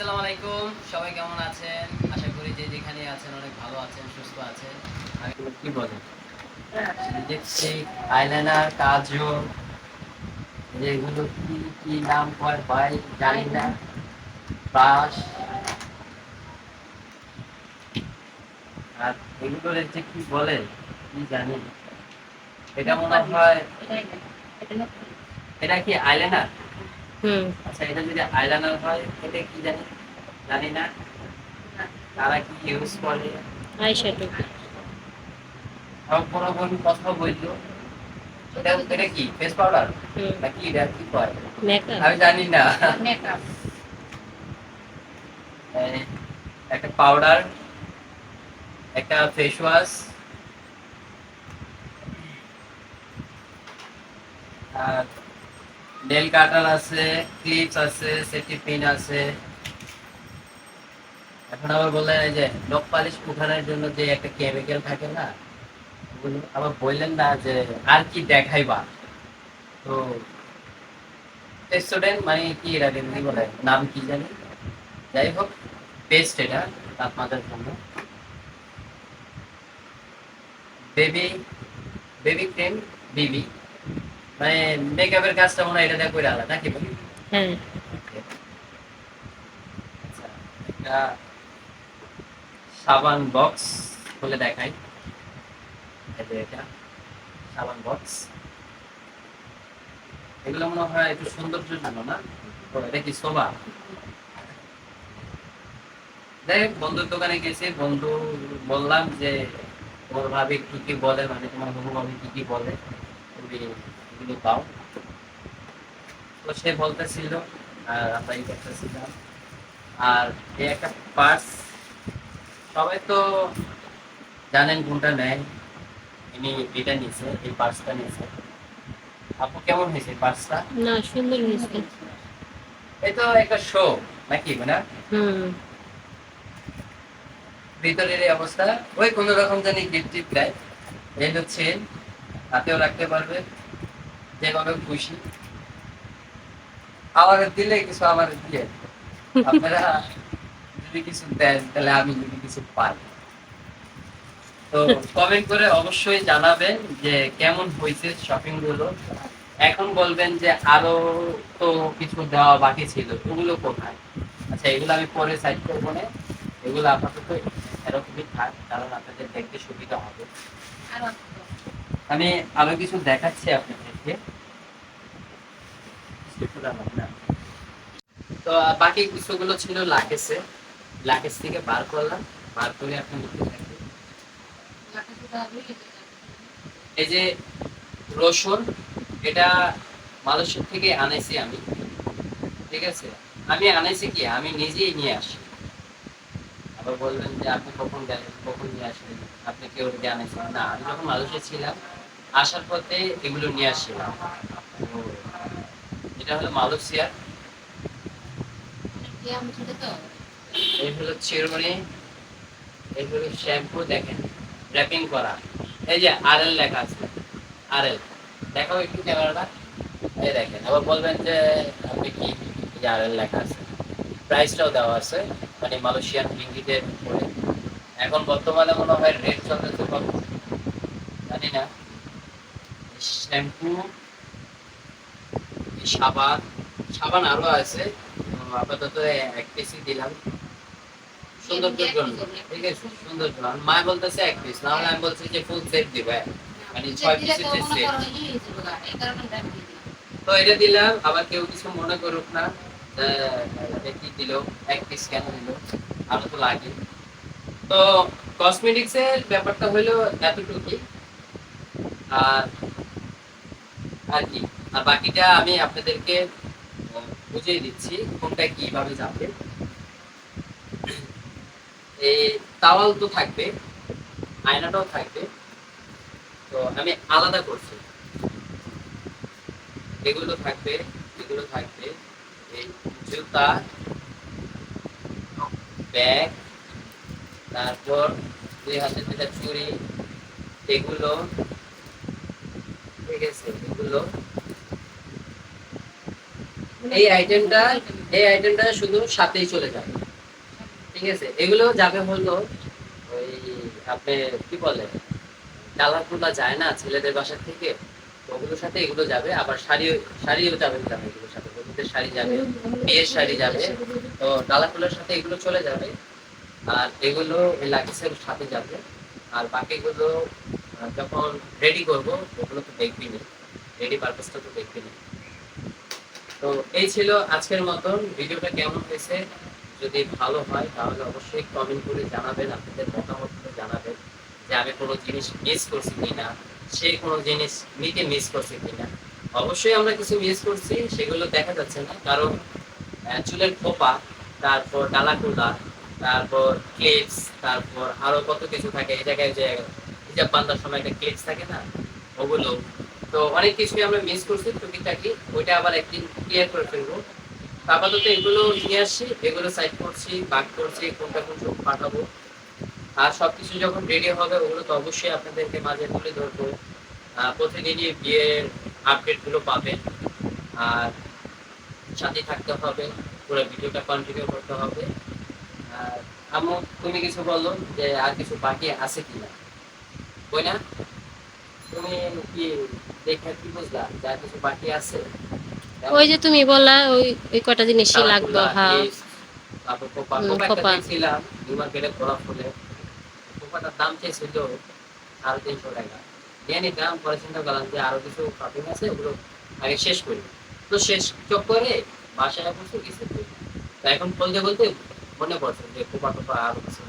আসসালামু আলাইকুম। সবাই কেমন আছেন? আশা করি যে যেখানে আছেন অনেক ভালো আছেন, সুস্থ আছেন। কি বলে? লিপস্টিক আইলাইনার কাজল, এগুলো কি কি নাম কয় ভাই? জানি না। ব্রাশ। আর এগুলোর যে কি বলে? কি জানি। এটা মনে হয় এটা কি আইলাইনার হুম। আচ্ছা এটা যদি আইলাইনার হয় এটা কি জানি? জানি না। তারা কি ইউজ করে? আই শ্যাডো আমার কোনো কথা বলল। এটা এটা কি ফেস পাউডার নাকি এটা কি কয় মেকআপ আমি জানি না। এই, একটা পাউডার একটা ফেস ওয়াশ আর নেল কাটার আছে, ক্লিপস আছে, সেফটি পিন আছে। এখন আবার বললেন এই যে নখ পালিশ উঠানোর জন্য যে একটা কেমিক্যাল থাকে না আবার বললেন না যে আর কি দেখাইবা? তো স্টুডেন্ট মানে কি এটা কি বলে? নাম কি জানি? যাই হোক পেস্ট এটা তাপমাত্রার জন্য। বেবি বেবি ক্রিম বিবি মানে মেকআপের কাজটা মনে হয় এটা দিয়ে করে আলাদা নাকি বলি আচ্ছা, একটা সাবান বক্স খুলে দেখাই। এটা সাবান বক্স। এগুলো মনে হয় একটু সৌন্দর্যের জন্য না? এটা কি শোভা? যাই বন্ধুর দোকানে গেছি বন্ধু বললাম যে তোমার ভাবি কি কি বলে মানে তোমার বহু ভাবি কি কি বলে তুমি এগুলো পাও। তো সে বলতেছিল আর আমরা এই করতেছিলাম আর এই একটা পার্স সবাই তো জানেন কোনটা নেয়। ইনি এটা নিয়েছে এই পার্সটা নিয়েছে। আপু কেমন হয়েছে পার্সটা? না সুন্দর হয়েছে। এই তো একটা শো নাকি মানে? হুম। ভিতরের এই অবস্থা ওই কোন রকম জানি গিফট টিপ দেয়। এই হচ্ছে হাতেও রাখতে পারবে। যেভাবে খুশি। আমার দিলে কিছু আমার দিয়ে আপনারা যদি কিছু দেন, তাহলে আমি যদি কিছু পাই। তো কমেন্ট করে অবশ্যই জানাবেন যে কেমন হয়েছে শপিংগুলো এখন বলবেন যে আরও তো কিছু দেওয়া বাকি ছিল, ওগুলো কোথায়? আচ্ছা এগুলো আমি পরে সাইড করব না। এগুলো আপাতত এরকমই থাক, কারণ আপনাদের দেখতে সুবিধা হবে। আমি আরও কিছু দেখাচ্ছি তো বাকি কিছুগুলো ছিল লাকেসে লাকেস থেকে বার করলাম। বার করে আপনাদেরকে এই যে রসুন, এটা মালয়েশিয়া থেকে আনাইছি আমি। ঠিক আছে? আমি আনাইছি কি? আমি নিজেই নিয়ে আসি। আবার বলবেন যে, আপনি কখন গেলেন? কখন নিয়ে আসলেন? আপনি কেউ জানাইছেন না, আমি যখন মালয়েশিয়া ছিলাম আসার পথে এগুলো নিয়ে আসছিলাম এটা হলো মালয়েশিয়া এই হলো এই হলো শ্যাম্পু দেখেন র্যাপিং করা। এই যে আর এল লেখা আছে আর এল দেখাও একটু ক্যামেরাটা। এই দেখেন আবার বলবেন যে আপনি কি যে আর এল লেখা আছে? প্রাইসটাও দেওয়া আছে মানে মালয়েশিয়ান রিঙ্গিতের উপরে। এখন বর্তমানে মনে হয় রেট চলতেছে জানি না। শ্যাম্পু সাবান সাবান আরও আছে। আপাতত এক পিসি দিলাম। সৌন্দর্যের জন্য ঠিক আছে? সৌন্দর্য মা বলতেছে এক পিস না হলে আমি বলছি যে ফুল সেট দিব। মানে ছয় পিসের যে সেট তো এটা দিলাম আবার কেউ কিছু মনে করুক না। এটা কি দিল? এক পিস কেন দিল? আরও তো লাগে। তো কসমেটিক্স এর ব্যাপারটা হলো এতটুকুই। আর আর কি আর বাকিটা আমি আপনাদেরকে বুঝিয়ে দিচ্ছি কোনটা কীভাবে যাবে। এই তাওয়াল তো থাকবে, আয়নাটাও থাকবে। তো আমি আলাদা করছি। এগুলো থাকবে এগুলো থাকবে। এই জুতা, ব্যাগ, তারপর দুই হাতে যেটা চুড়ি, এগুলো ঠিক এগুলো এই আইটেমটা এই আইটেমটা শুধু সাথেই চলে যাবে। ঠিক আছে? এগুলো যাবে হলো ওই আপনি কি বলে ডালাগুলো যায় না ছেলেদের বাসা থেকে, ওগুলোর সাথে এগুলো যাবে। আবার শাড়িও শাড়িও যাবে যাবে এগুলোর সাথে। হলুদের শাড়ি যাবে বিয়ের শাড়ি যাবে। তো ডালাগুলোর সাথে এগুলো চলে যাবে। আর এগুলো লাগেজের সাথে যাবে। আর বাকিগুলো যখন রেডি করব, ওগুলো তো দেখবি না। রেডি পারপাসটা তো দেখবি না। তো এই ছিল আজকের মতন। ভিডিওটা কেমন হয়েছে? যদি ভালো হয়, তাহলে অবশ্যই কমেন্ট করে জানাবেন, আপনাদের মতামত করে জানাবেন যে আমি কোনো জিনিস মিস করছি কিনা, সে কোনো জিনিস নিতে মিস করছে কিনা। অবশ্যই আমরা কিছু মিস করছি, সেগুলো দেখা যাচ্ছে না। কারণ চুলের খোপা, তারপর ডালাকুলা তারপর ক্লিপস তারপর আরও কত কিছু থাকে জায়গায় যে হিজাব বান্ধার সময় একটা ক্লিপস থাকে না, ওগুলো। তো অনেক কিছুই আমরা মিস করছি টুকিটাকি, ওইটা আবার একদিন ক্লিয়ার করে ফেলব। আপাতত এগুলো নিয়ে আসছি এগুলো সাইড করছি বাক করছি, কোনটা কোন সব পাঠাবো আর সবকিছু যখন রেডি হবে, ওগুলো তো অবশ্যই আপনাদেরকে মাঝে তুলে ধরবো। প্রতিদিনই বিয়ের আপডেটগুলো পাবেন। আর সাথে থাকতে হবে, পুরো ভিডিওটা কন্টিনিউ করতে হবে। আর আমু তুমি কিছু বলো যে আর কিছু বাকি আছে কিনা? বই না? তুমি কি দেখে কি বুঝলা? যে কিছু বাকি আছে? ওই যে তুমি বললা ওই ওই কটা জিনিসই লাগবে হ্যাঁ। তারপর কোপা কোপা একটা কোপা। দেখছিলাম নিউ ফুলে কোপাটার দাম চেয়েছিল সাড়ে তিনশো টাকা। নিয়ে নিতাম পরে চিন্তা করলাম যে আরও কিছু শপিং আছে ওগুলো আগে শেষ করি। তো শেষ চক্করে বাসায় বসে কিছু করি। তো এখন বলতে বলতে মনে পড়ছে যে কোপা টোপা আরও কিছু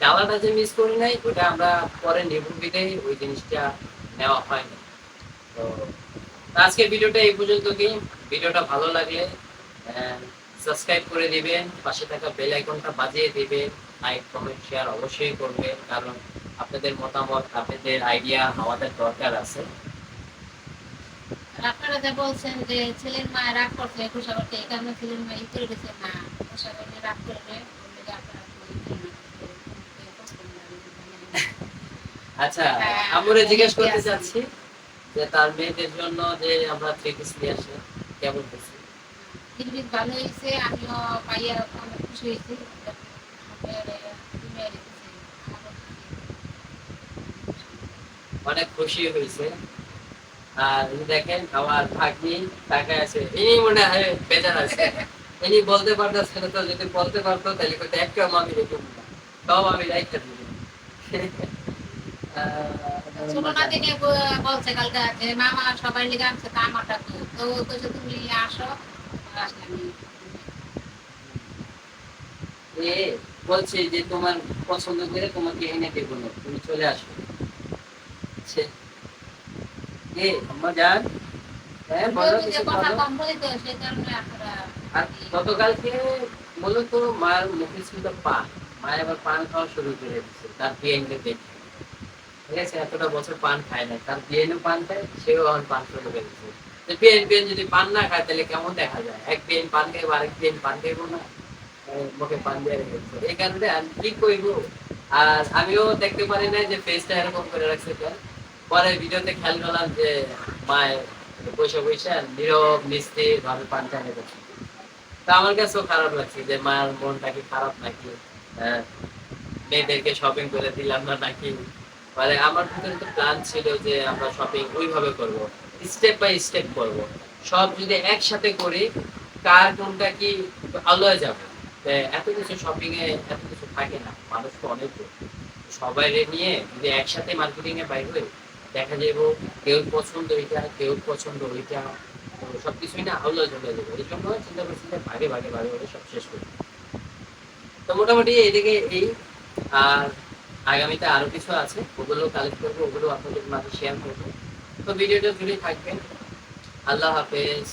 ডালাটা যে মিস করি নাই, ওটা আমরা পরে নিবন্ধিতে ওই জিনিসটা নেওয়া হয় না তো আজকের ভিডিওটা এই পর্যন্ত কি? ভিডিওটা ভালো লাগলে সাবস্ক্রাইব করে দিবেন, পাশে থাকা বেল আইকনটা বাজিয়ে দিবেন লাইক কমেন্ট শেয়ার অবশ্যই করবেন, কারণ আপনাদের মতামত, আপনাদের আইডিয়া আমাদের দরকার আছে। আপনারা যে বলছেন যে ছেলের মা রাগ করছে একুশা করতে এই কারণে ছেলের মা গেছে না রাগ করবে বললে যে আপনারা তো ই করবেন, এ করবেন না, মানে আচ্ছা আমরা জিজ্ঞেস করতে চাচ্ছি যে তার মেয়েদের জন্য যে আমরা থ্রি পিস নিয়ে আসি কেমন হয়েছে? জিনিস ভালো হয়েছে আমিও পাইয়া অনেক খুশি হয়েছি। দুই। অনেক খুশি আর দেখেন আমার ভাগ্নি টাকায় আছে। ইনি মনে হয় বেজার আছে। ইনি বলতে পারতেছে না তো যদি বলতে পারতো তাহলে একটা আমি রেখে সব আমি রাইখা দিতাম বলছে কালকে যে মামা সবাই লিগে আনছে তা আমারটা তো। তো কইছে তুমি আসো এ বলছি যে তোমার পছন্দ করে তোমাকে এনে দেবো না তুমি চলে আসো। এ হ্যাঁ বলো কিছু আর গতকালকে মূলত মায়ের মুখে ছিল পান। মায়ের আবার পান খাওয়া শুরু করে দিচ্ছে তার বিয়েনকে দেখে। ঠিক আছে, এতটা বছর পান খায় না তার বিয়েনও পান খায়, সেও এখন পান শুরু করে দিচ্ছে তো বিয়েন বিয়েন যদি পান না খায়, তাহলে কেমন দেখা যায়? এক পান খাইবো, আরেক পান খাইবো না? মুখে পান দিয়ে রেখেছে এই কারণে আমি কি আর আমিও দেখতে পারি না যে ফেসটা এরকম করে রাখছে পরে ভিডিওতে খেয়াল করলাম যে মায়ের বসে বসে নীরব নিস্তির ভাবে পান যাচ্ছে তা আমার কাছেও খারাপ লাগছে যে মায়ের মনটা কি খারাপ নাকি? মেয়েদেরকে শপিং করে দিলাম না নাকি? মানে আমার ভিতরে তো প্ল্যান ছিল যে আমরা শপিং ওইভাবে করব স্টেপ বাই স্টেপ করব। সব যদি একসাথে করি, কার কোনটা কি ভালো যাবে? এত কিছু শপিং এ এত কিছু থাকে না, মানুষ তো অনেক। সবাই নিয়ে যদি একসাথে মার্কেটিং এ বাইর হই, দেখা যাব কেউ পছন্দ ওইটা, কেউ পছন্দ ওইটা। সবকিছুই না আলো চলে যাবে। এই জন্য চিন্তা করছি যে ভাগে ভাগে ভাগে ভাগে সব শেষ করি। তো মোটামুটি এদিকে এই, আর আগামীতে আরও কিছু আছে, ওগুলো কালেক্ট করব, ওগুলো আপনাদের মাঝে শেয়ার করব। তো ভিডিওটা জুড়ে থাকবেন। আল্লাহ হাফেজ।